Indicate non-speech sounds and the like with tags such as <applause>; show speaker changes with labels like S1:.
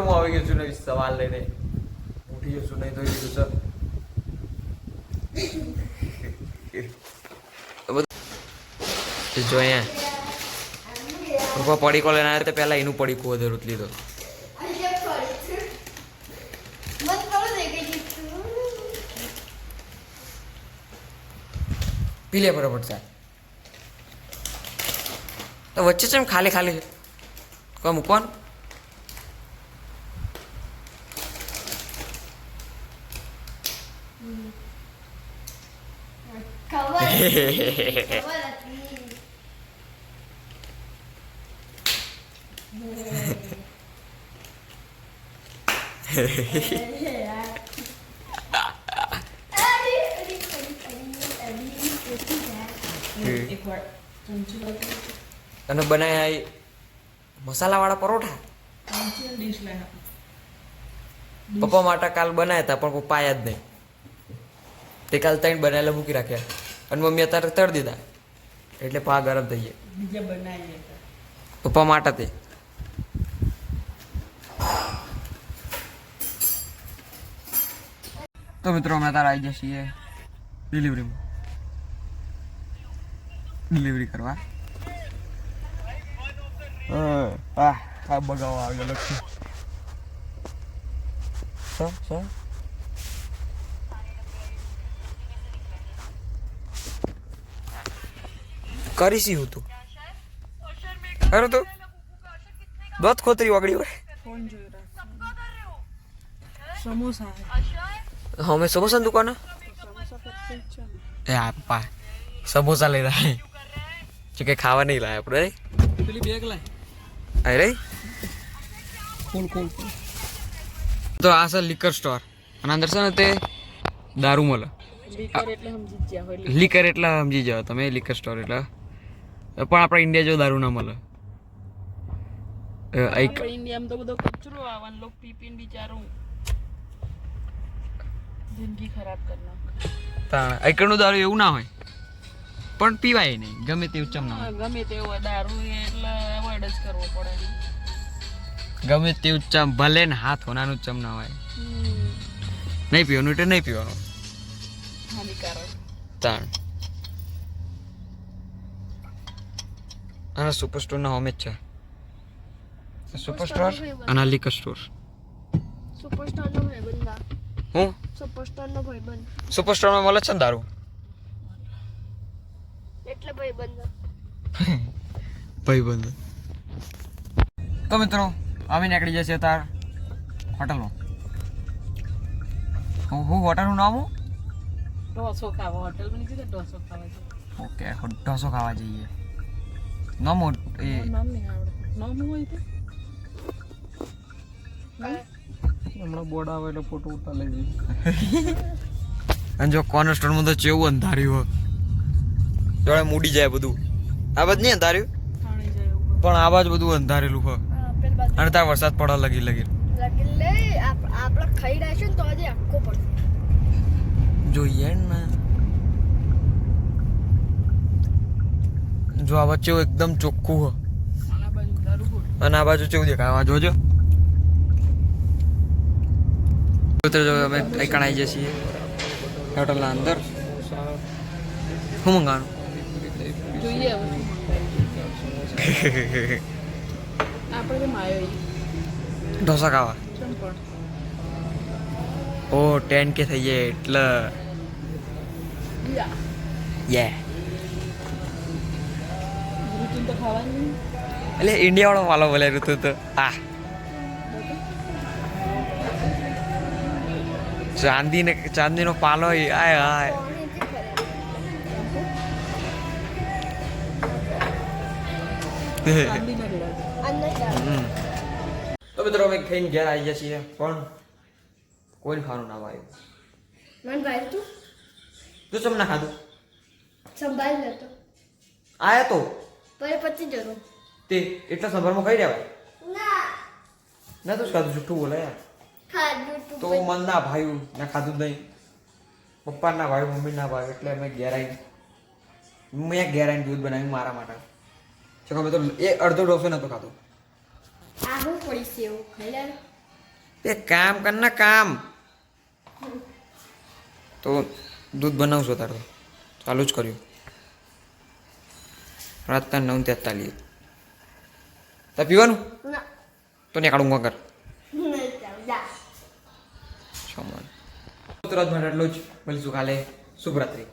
S1: હું આવી ગયો છું નવી સવાલ લઈને. ઉઠી જશું નહીં થઈ ગયું સર. જો અહીંયા. પપ્પા પડીકો લઈને આવ્યા તો પહેલા એનું પડીકું વધારે લીધો પી લે બરાબર સાહેબ. વચ્ચે છે ખાલી ખાલી મૂકવાનું? અને બનાવ્યા મસાલાવાળા પરોઠા? પપ્પા માટે કાલ બનાવ્યા હતા, પણ પપ્પા આયા જ નહીં. તે કાલ ત્રણ બનાવેલા મૂકી રાખ્યા. અને મમ્મી અત્યારે તળ દીધા. એટલે પા ગરમ થઈ ગયા
S2: બીજા બનાવીએ
S1: પપ્પા માટે તે. તો મિત્રો અમે તારા આવી જઈએ ડિલિવરીમાં ડિલિવરી કરવા. આ બગાવા આવ્યો આવી સર લખી શું શું કરીશી હું તું. અરે તો? બત ખોતરી વગડી હોય.
S2: સમોસા
S1: હમે
S2: સમોસા દુકાન જ.
S1: એ આ પપ્પા સમોસા લઈ રહ્યા છે કે ખાવા નહીં લાયા આપણે
S2: પેલી બેગ લાય.
S1: અરે
S2: કોલ ખોલ.
S1: તો આ છે લિકર સ્ટોર અને અંદર છે ને તે દારૂ મળે.
S2: લીકર એટલે સમજી ગયા
S1: લિકર એટલે સમજી જાઓ તમે લિકર સ્ટોર એટલે. પણ આપણા ઇન્ડિયા જેવો દારૂ ના મળે.
S2: ઇન્ડિયામાં તો બધો કચરો આવવાનો લોક પી પીને બિચારું જિંદગી ખરાબ
S1: દારૂ એવું ના હોય. પણ પીવાય નહીં ગમે તેવું ચમ ના
S2: ગમે તે હોય દારૂ એટલે અવોઇડ જ કરવો પડે.
S1: ગમે તેવું ચમ ભલે ને હાથ હોનાનું ચમ ના હોય. નહીં પીવાનું એટલે નહીં પીવાનું.
S2: હાનિકારક.
S1: તાણ. અને સુપરસ્ટોરના હોમે જ છે સુપર સ્ટોર અને લિકર સ્ટોર
S3: સુપરસ્ટારનો ભાઈબંધ.
S1: હું
S3: સુપરસ્ટારનો ભાઈબંધ
S1: સુપર સ્ટોરમાં મળે છે ને દારૂ
S3: એટલે ભાઈબંધ
S1: ભાઈબંધ તો મિત્રો અમે નીકળી જશે તાર હોટલમાં. હું હું હોટલનું નામ હું?
S2: ઢોસો ખાવા હોટલમાં નીકળી ઢોસો ખાવા
S1: ઓકે ઢોસો ખાવા જઈએ. નામ એ
S2: નામ નહીં આવડતું નામ હોય તે હમણાં બોર્ડ આવે એટલે ફોટો ઉતાર લઈ જઈએ <laughs>
S1: અને જો કોર્નર સ્ટોરમાં તો ચેવું અંધાર્યું હોય. જોડે મૂડી જાય બધું. આ બધું નહીં અંધાર્યું
S2: પાણી જાય ઉપર
S1: પણ આ બાજુ બધું અંધારેલું હોય. અને ત્યાં વરસાદ પડવા લગી લગી.
S3: લગી લે આપ- આપણે ખાઈ રહ્યા છે ને તો હજી આખો પડશે.
S1: જોઈએ ને. જો આ વચ્ચે એકદમ ચોખ્ખું
S2: બોલ
S1: અને આ બાજુ કેવું દેખાય? આ જોજો. જો અમે ઠેકાણ આવી જઈએ હોટલના અંદર. શું મંગાવાનું ઢોસા ખાવા. ઓ ટેન કે થઈ જાય એટલે.
S2: યે.
S1: એટલે ઇન્ડિયા વાળો વાલો બોલે ઋતુ તો. આ ચાંદી ને ચાંદીનો પાલો આય હાય. તો મિત્રો અમે ખાઈને ઘેર આવી જઈએ છીએ પણ કોઈ ખાવાનું ના આવ્યું
S3: મન ભાઈ તું?
S1: તું ચમ ખાધું?
S3: સંભાળ લેતો.
S1: આયા તો?
S3: પછી પછી જરૂર.
S1: તે એટલા સંભાળમાં ખાઈ રહ્યા?
S3: ના.
S1: ના તો જ ખાધું જુઠ્ઠું બોલે યાર.
S3: ખાધું તો
S1: મન ના ભાયું ના ખાધું નહીં. પપ્પા ના ભાઈ મમ્મી ના ભાઈ એટલે અમે ઘેર આવીને મેં ઘેર આવીને દૂધ બનાવ્યું મારા માટે. છે ખબર તો એ અડધો ડોસો નતો ખાતો
S3: આવું પડી છે એવું ખાઈ લે.
S1: એ કામ કર ના કામ. તો દૂધ બનાવશો તારું ચાલુ જ કર્યું. રાતના નવ તેતાલીસ. તો પીવાનું?
S3: ના.
S1: તો કર
S3: નહીં ચાલ જા.
S1: સમાન તો આજ માટે એટલું જ. મળીશું કાલે. શુભરાત્રી.